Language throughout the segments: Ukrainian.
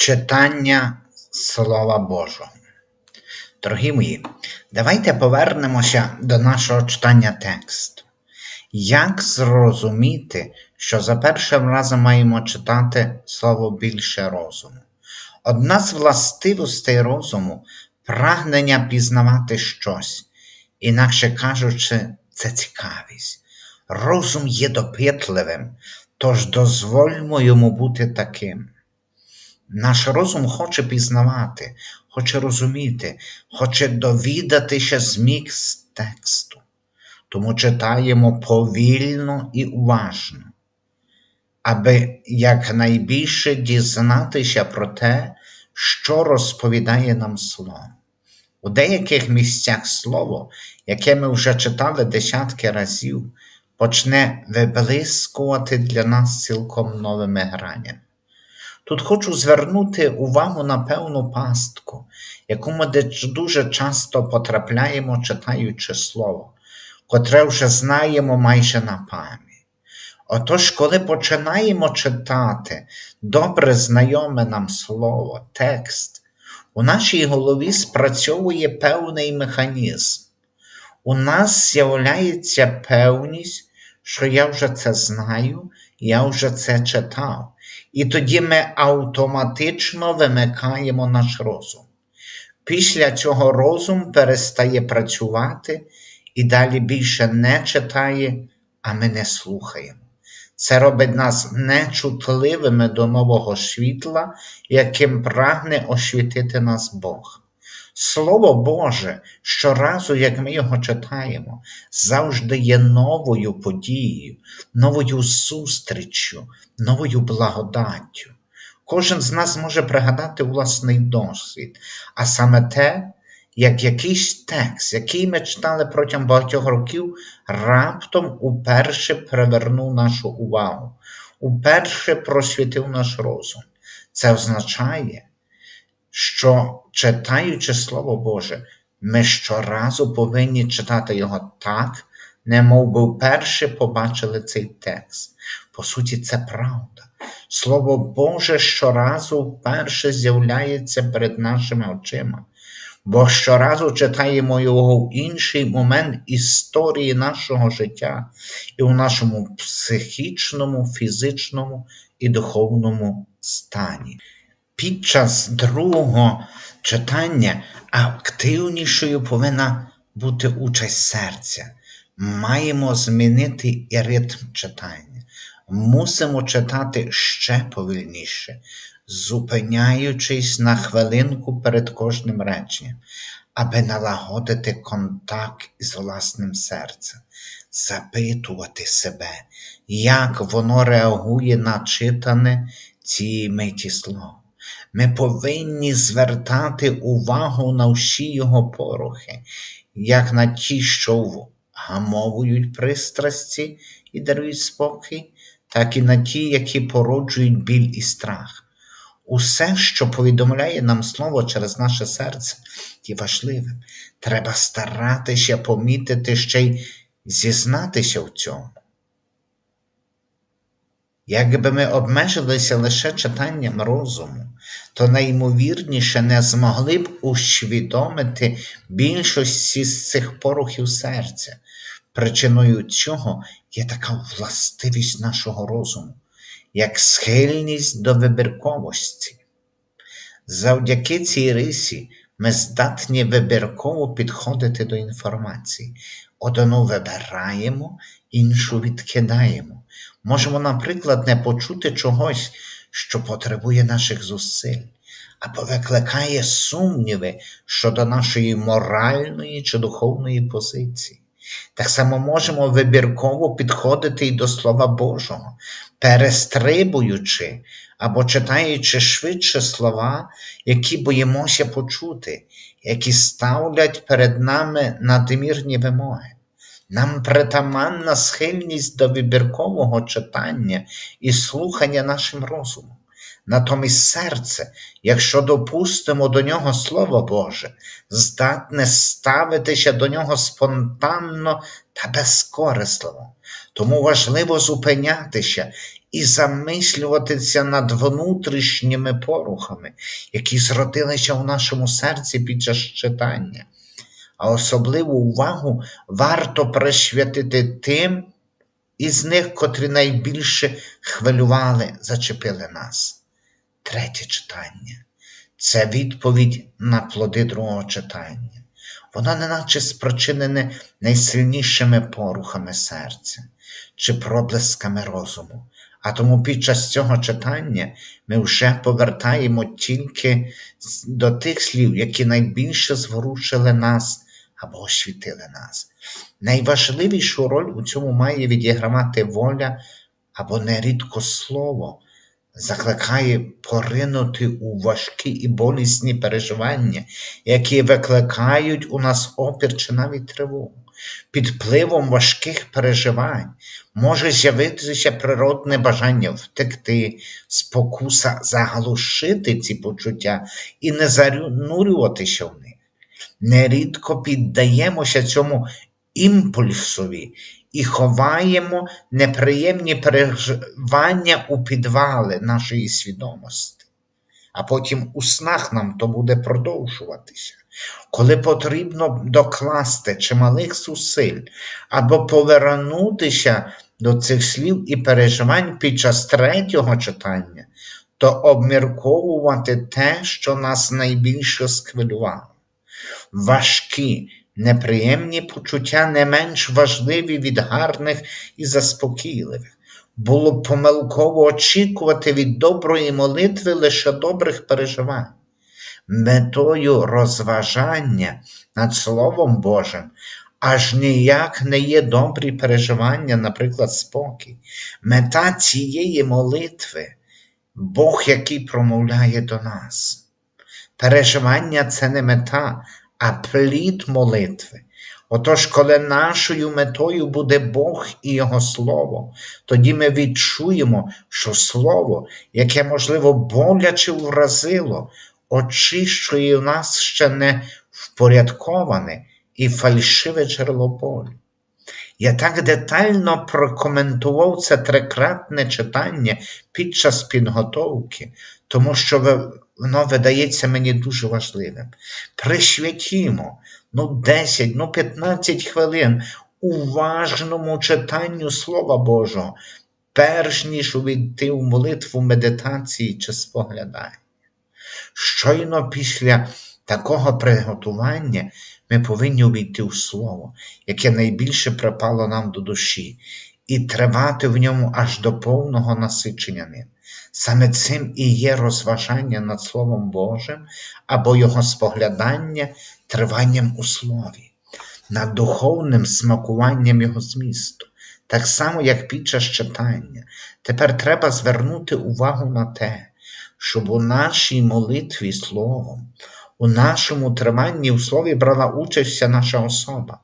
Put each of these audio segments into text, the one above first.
Читання Слова Божого. Дорогі мої, давайте повернемося до нашого читання тексту. Як зрозуміти, що за першим разом маємо читати слово більше розуму? Одна з властивостей розуму прагнення пізнавати щось, інакше кажучи, це цікавість. Розум є допитливим, тож дозвольмо йому бути таким. Наш розум хоче пізнавати, хоче розуміти, хоче довідатися зміст тексту. Тому читаємо повільно і уважно, аби якнайбільше дізнатися про те, що розповідає нам слово. У деяких місцях слово, яке ми вже читали десятки разів, почне виблискувати для нас цілком новими гранями. Тут хочу звернути увагу на певну пастку, яку ми дуже часто потрапляємо, читаючи слово, котре вже знаємо майже на пам'ять. Отож, коли починаємо читати добре знайоме нам слово, текст, у нашій голові спрацьовує певний механізм. У нас з'являється певність, що я вже це знаю, я вже це читав. І тоді ми автоматично вимикаємо наш розум. Після цього розум перестає працювати і далі більше не читає, а ми не слухаємо. Це робить нас нечутливими до нового світла, яким прагне освітити нас Бог. Слово Боже, щоразу, як ми його читаємо, завжди є новою подією, новою зустріччю, новою благодаттю. Кожен з нас може пригадати власний досвід, а саме те, як якийсь текст, який ми читали протягом багатьох років, раптом уперше привернув нашу увагу, уперше просвітив наш розум. Це означає, що читаючи Слово Боже, ми щоразу повинні читати його так, немов би вперше побачили цей текст. По суті, це правда. Слово Боже щоразу вперше з'являється перед нашими очима, бо щоразу читаємо його в інший момент історії нашого життя і в нашому психічному, фізичному і духовному стані. Під час другого читання активнішою повинна бути участь серця. Маємо змінити і ритм читання. Мусимо читати ще повільніше, зупиняючись на хвилинку перед кожним реченням, аби налагодити контакт із власним серцем, запитувати себе, як воно реагує на читане цієї миті слова. Ми повинні звертати увагу на всі його порухи, як на ті, що вгамовують пристрасті і дарують спокій, так і на ті, які породжують біль і страх. Усе, що повідомляє нам слово через наше серце, є важливим. Треба старатися помітити ще й зізнатися в цьому. Якби ми обмежилися лише читанням розуму, то найімовірніше не змогли б усвідомити більшості з цих порухів серця. Причиною цього є така властивість нашого розуму, як схильність до вибірковості. Завдяки цій рисі ми здатні вибірково підходити до інформації. Одну вибираємо, іншу відкидаємо. Можемо, наприклад, не почути чогось, що потребує наших зусиль, або викликає сумніви щодо нашої моральної чи духовної позиції. Так само можемо вибірково підходити і до Слова Божого, перестрибуючи або читаючи швидше слова, які боїмося почути, які ставлять перед нами надмірні вимоги. Нам притаманна схильність до вибіркового читання і слухання нашим розумом. Натомість серце, якщо допустимо до нього Слово Боже, здатне ставитися до нього спонтанно та безкорисливо. Тому важливо зупинятися і замислюватися над внутрішніми порухами, які зродилися у нашому серці під час читання. А особливу увагу варто присвятити тим із них, котрі найбільше хвилювали, зачепили нас. Третє читання це відповідь на плоди другого читання. Воно неначе спричинене найсильнішими порухами серця чи проблисками розуму. А тому під час цього читання ми вже повертаємо тільки до тих слів, які найбільше зворушили нас або освітили нас. Найважливішу роль у цьому має відігравати воля або нерідко слово, закликає поринути у важкі і болісні переживання, які викликають у нас опір чи навіть тривогу. Під впливом важких переживань може з'явитися природне бажання втекти, спокуса заглушити ці почуття і не занурюватися в них. Нерідко піддаємося цьому імпульсові і ховаємо неприємні переживання у підвали нашої свідомості. А потім у снах нам то буде продовжуватися, коли потрібно докласти чималих зусиль або повернутися до цих слів і переживань під час третього читання, то обмірковувати те, що нас найбільше схвилювало. Важкі, неприємні почуття не менш важливі від гарних і заспокійливих. Було б помилково очікувати від доброї молитви лише добрих переживань. Метою розважання над Словом Божим аж ніяк не є добрі переживання, наприклад, спокій. Мета цієї молитви Бог, який промовляє до нас. Переживання це не мета, а плід молитви. Отож, коли нашою метою буде Бог і Його Слово, тоді ми відчуємо, що Слово, яке, можливо, боляче вразило, очищує в нас ще не впорядковане і фальшиве джерело болю. Я так детально прокоментував це трикратне читання під час підготовки, тому що воно видається мені дуже важливим. Присвятімо ну 10, ну 15 хвилин уважному читанню Слова Божого, перш ніж увійти в молитву медитації чи споглядання. Щойно після такого приготування ми повинні увійти в Слово, яке найбільше припало нам до душі, і тривати в ньому аж до повного насичення ним. Саме цим і є розважання над Словом Божим або його споглядання триванням у слові, над духовним смакуванням його змісту, так само, як під час читання. Тепер треба звернути увагу на те, щоб у нашій молитві словом, у нашому триванні в слові брала участь вся наша особа,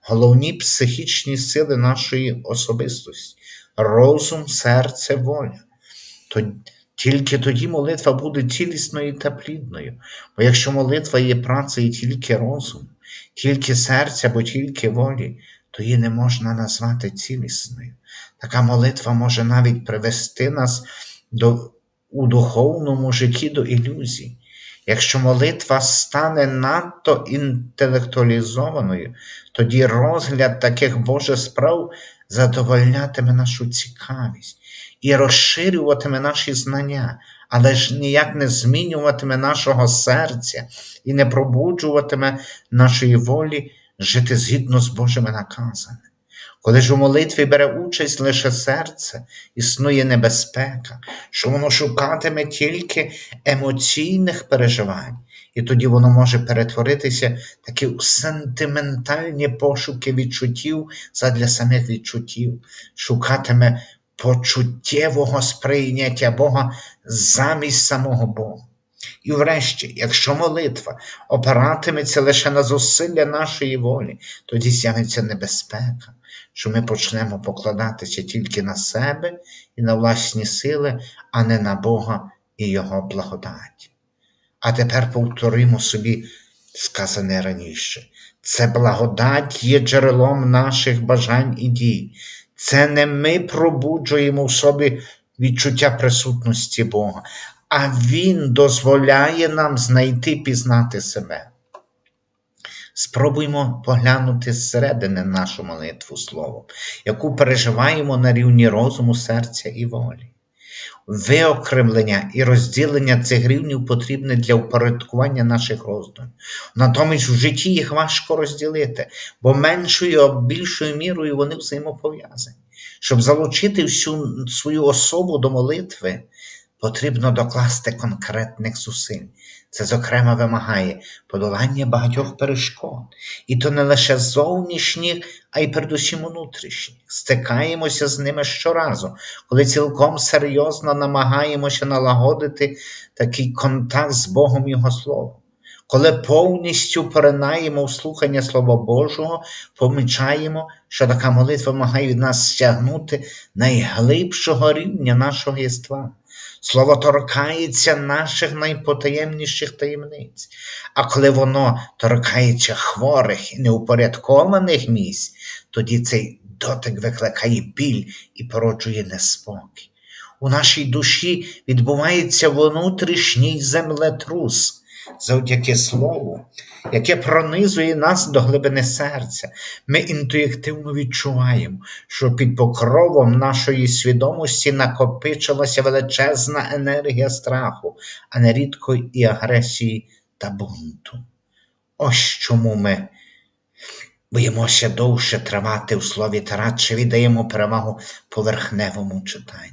головні психічні сили нашої особистості, розум, серце, воля. То тільки тоді молитва буде цілісною та плідною. Бо якщо молитва є працею тільки розуму, тільки серця або тільки волі, то її не можна назвати цілісною. Така молитва може навіть привести нас до, у духовному житті до ілюзій. Якщо молитва стане надто інтелектуалізованою, тоді розгляд таких Божих справ задовольнятиме нашу цікавість і розширюватиме наші знання, але ж ніяк не змінюватиме нашого серця і не пробуджуватиме нашої волі жити згідно з Божими наказами. Коли ж у молитві бере участь лише серце, існує небезпека, що воно шукатиме тільки емоційних переживань, і тоді воно може перетворитися такі у сентиментальні пошуки відчуттів задля самих відчуттів, шукатиме почуттєвого сприйняття Бога замість самого Бога. І врешті, якщо молитва опиратиметься лише на зусилля нашої волі, тоді з'явиться небезпека, що ми почнемо покладатися тільки на себе і на власні сили, а не на Бога і Його благодать. А тепер повторимо собі сказане раніше. Це благодать є джерелом наших бажань і дій. Це не ми пробуджуємо в собі відчуття присутності Бога, а Він дозволяє нам знайти пізнати себе. Спробуймо поглянути зсередини нашу молитву словом, яку переживаємо на рівні розуму, серця і волі. Виокремлення і розділення цих рівнів потрібне для упорядкування наших роздумів. Натомість в житті їх важко розділити, бо меншою більшою мірою вони взаємопов'язані. Щоб залучити всю свою особу до молитви, потрібно докласти конкретних зусиль. Це, зокрема, вимагає подолання багатьох перешкод, і то не лише зовнішніх, а й передусім внутрішніх. Стикаємося з ними щоразу, коли цілком серйозно намагаємося налагодити такий контакт з Богом Його Словом. Коли повністю поринаємо в слухання Слова Божого, помічаємо, що така молитва вимагає від нас стягнути найглибшого рівня нашого єства. Слово торкається наших найпотаємніших таємниць, а коли воно торкається хворих і неупорядкованих місць, тоді цей дотик викликає біль і породжує неспокій. У нашій душі відбувається внутрішній землетрус завдяки Слову, яке пронизує нас до глибини серця. Ми інтуїтивно відчуваємо, що під покровом нашої свідомості накопичилася величезна енергія страху, а нерідко і агресії та бунту. Ось чому ми боїмося довше тривати в слові та радше віддаємо перевагу поверхневому читанню.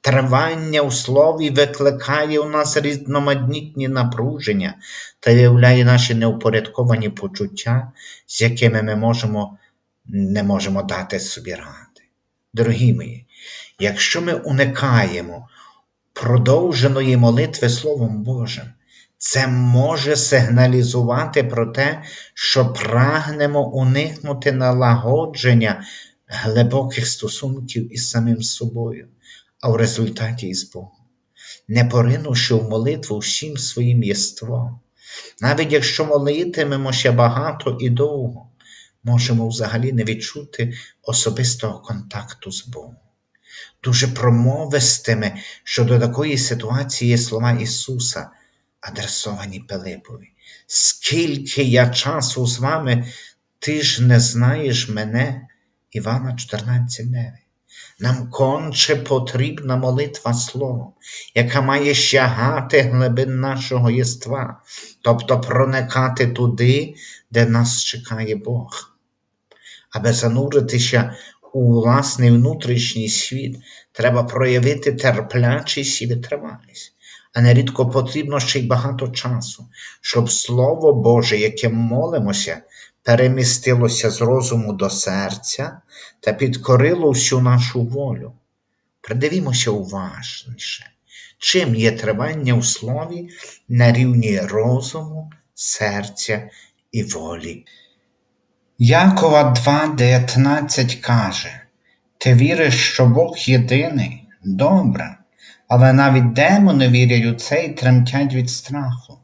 Тривання у слові викликає у нас різноманітні напруження та виявляє наші неупорядковані почуття, з якими ми можемо, не можемо дати собі ради. Дорогі мої, якщо ми уникаємо продовженої молитви Словом Божим, це може сигналізувати про те, що прагнемо уникнути налагодження глибоких стосунків із самим собою, а в результаті із Богом, не поринувши в молитву всім своїм єством. Навіть якщо молитимемося багато і довго, можемо взагалі не відчути особистого контакту з Богом. Дуже промовистими щодо такої ситуації слова Ісуса, адресовані Пилипові. Скільки я часу з вами, ти ж не знаєш мене, Івана 14,9. Нам конче потрібна молитва Словом, яка має щагати глибин нашого єства, тобто проникати туди, де нас чекає Бог. Аби зануритися у власний внутрішній світ, треба проявити терплячість і витривалість. А нерідко потрібно ще й багато часу, щоб Слово Боже, яким молимося, перемістилося з розуму до серця та підкорило всю нашу волю. Придивімося уважніше, чим є тривання у слові на рівні розуму, серця і волі. Якова 2,19 каже: Ти віриш, що Бог єдиний, добре, але навіть демони вірять у це і тремтять від страху.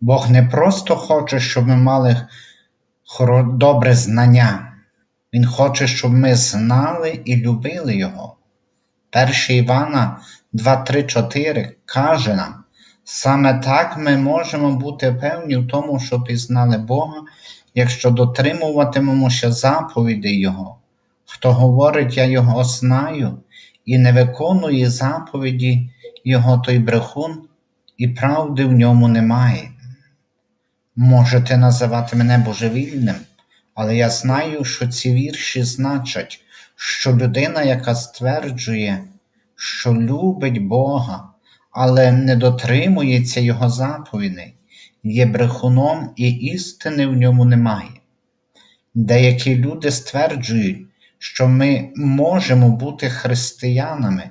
Бог не просто хоче, щоб ми мали добре знання, Він хоче, щоб ми знали і любили Його. 1 Івана 2,3,4 каже нам, саме так ми можемо бути певні в тому, що пізнали Бога, якщо дотримуватимемося заповідей Його. Хто говорить, я Його знаю, і не виконує заповіді Його той брехун, і правди в ньому немає. Можете називати мене божевільним, але я знаю, що ці вірші значать, що людина, яка стверджує, що любить Бога, але не дотримується Його заповідей, є брехуном і істини в ньому немає. Деякі люди стверджують, що ми можемо бути християнами,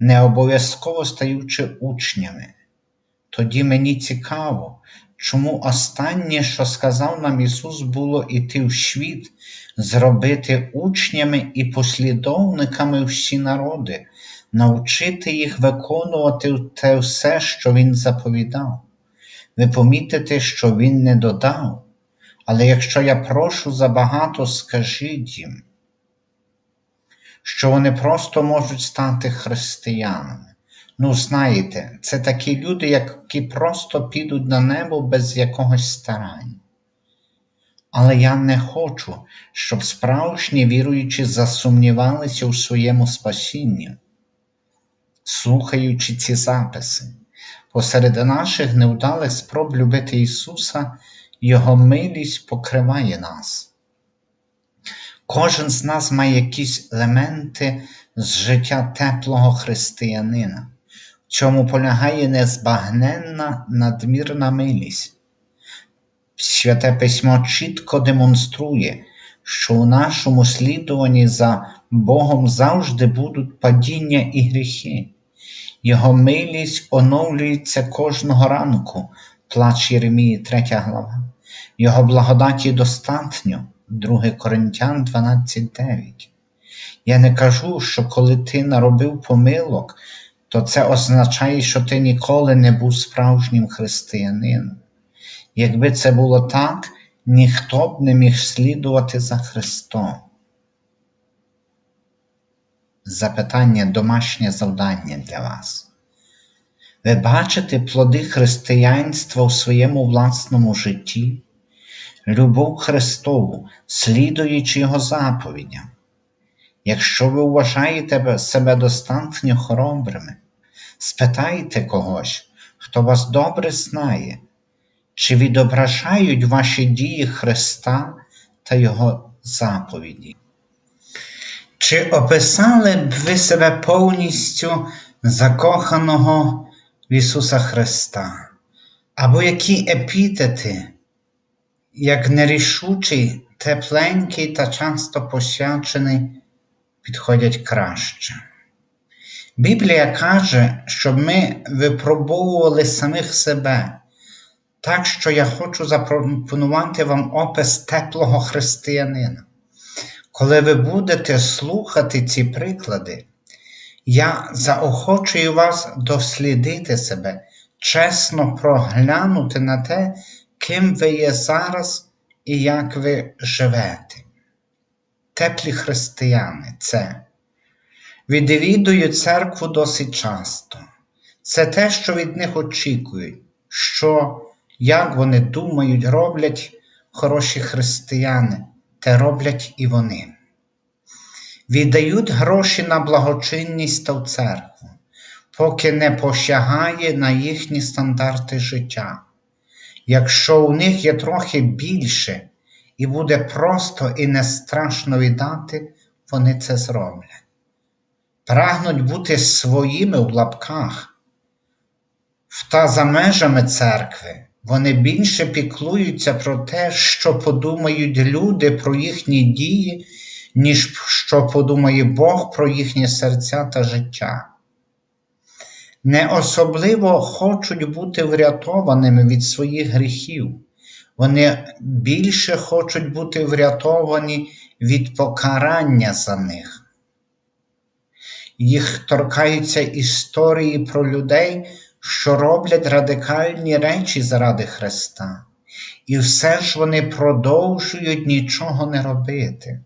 не обов'язково стаючи учнями. Тоді мені цікаво, чому останнє, що сказав нам Ісус, було іти в світ, зробити учнями і послідовниками всі народи, навчити їх виконувати те все, що Він заповідав. Ви помітите, що Він не додав, але якщо я прошу забагато, скажіть їм що вони просто можуть стати християнами. Ну, знаєте, це такі люди, які просто підуть на небо без якогось старання. Але я не хочу, щоб справжні віруючі засумнівалися у своєму спасінні, слухаючи ці записи. Посеред наших невдалих спроб любити Ісуса, Його милість покриває нас. Кожен з нас має якісь елементи з життя теплого християнина, в чому полягає незбагненна надмірна милість. Святе письмо чітко демонструє, що у нашому слідуванні за Богом завжди будуть падіння і гріхи. Його милість оновлюється кожного ранку, плач Єремії, 3 глава. Його благодаті достатньо, 2 Коринтян 12.9. Я не кажу, що коли ти наробив помилок, то це означає, що ти ніколи не був справжнім християнином. Якби це було так, ніхто б не міг слідувати за Христом. Запитання домашнє завдання для вас. Ви бачите плоди християнства у своєму власному житті, любов Христову, слідуючи Його заповідям. Якщо ви вважаєте себе достатньо хоробрими, спитайте когось, хто вас добре знає, чи відображають ваші дії Христа та Його заповіді? Чи описали б ви себе повністю закоханого в Ісуса Христа? Або які епітети, як нерішучий, тепленький та часто посвячений, підходять краще? Біблія каже, щоб ми випробовували самих себе. Так що я хочу запропонувати вам опис теплого християнина. Коли ви будете слухати ці приклади, я заохочую вас дослідити себе, чесно проглянути на те, ким ви є зараз і як ви живете. Теплі християни це відвідують церкву досить часто. Це те, що від них очікують, що, як вони думають, роблять хороші християни те роблять і вони. Віддають гроші на благочинність та в церкву, поки не посягає на їхні стандарти життя. Якщо у них є трохи більше і буде просто і не страшно віддати, вони це зроблять. Прагнуть бути своїми в лапках, та за межами церкви. Вони більше піклуються про те, що подумають люди про їхні дії, ніж що подумає Бог про їхні серця та життя. Не особливо хочуть бути врятованими від своїх гріхів. Вони більше хочуть бути врятовані від покарання за них. Їх торкаються історії про людей що роблять радикальні речі заради Христа, і все ж вони продовжують нічого не робити.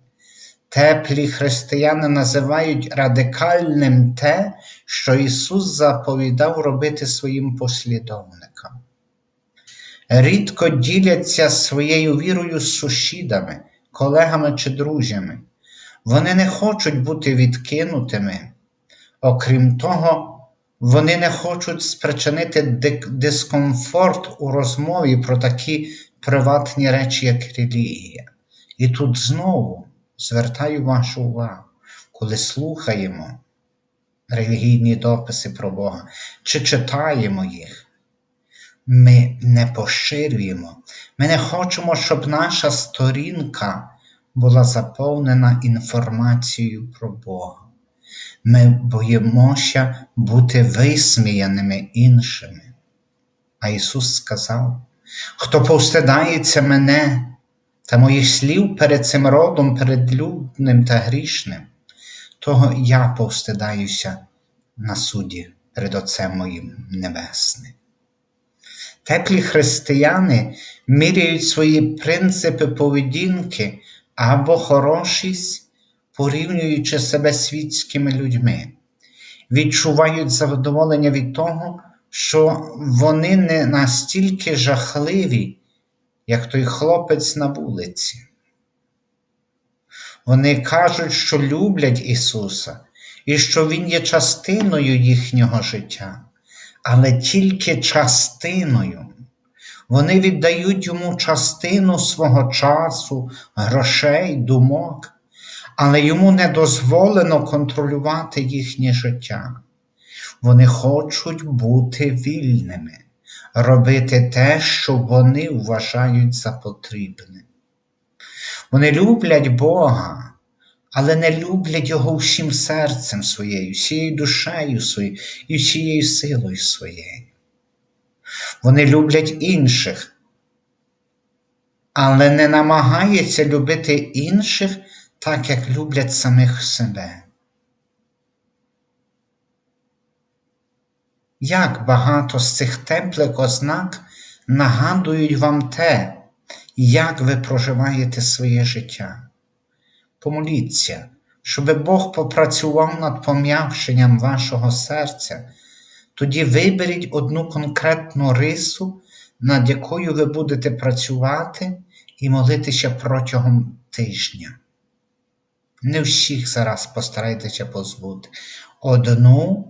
Теплі християни називають радикальним те, що Ісус заповідав робити своїм послідовникам. Рідко діляться своєю вірою з сусідами, колегами чи друзями. Вони не хочуть бути відкинутими. Окрім того, вони не хочуть спричинити дискомфорт у розмові про такі приватні речі, як релігія. І тут знову звертаю вашу увагу, коли слухаємо релігійні дописи про Бога чи читаємо їх. Ми не поширюємо, ми не хочемо, щоб наша сторінка була заповнена інформацією про Бога. Ми боїмося бути висміяними іншими. А Ісус сказав: Хто повстидається мене та моїх слів перед цим родом, перед людним та грішним, того я повстидаюся на суді перед Отцем моїм Небесним. Теплі християни міряють свої принципи поведінки або хорошість порівнюючи себе світськими людьми, відчувають задоволення від того, що вони не настільки жахливі, як той хлопець на вулиці. Вони кажуть, що люблять Ісуса і що Він є частиною їхнього життя, але тільки частиною. Вони віддають йому частину свого часу, грошей, думок, але йому не дозволено контролювати їхнє життя. Вони хочуть бути вільними, робити те, що вони вважають за потрібне. Вони люблять Бога, але не люблять Його всім серцем своєю, всією душею своєю і всією силою своєю. Вони люблять інших, але не намагаються любити інших так, як люблять самих себе. Як багато з цих теплих ознак нагадують вам те, як ви проживаєте своє життя. Помоліться, щоб Бог попрацював над пом'якшенням вашого серця, тоді виберіть одну конкретну рису, над якою ви будете працювати і молитися протягом тижня. Не всіх зараз постарайтеся позбути. Одну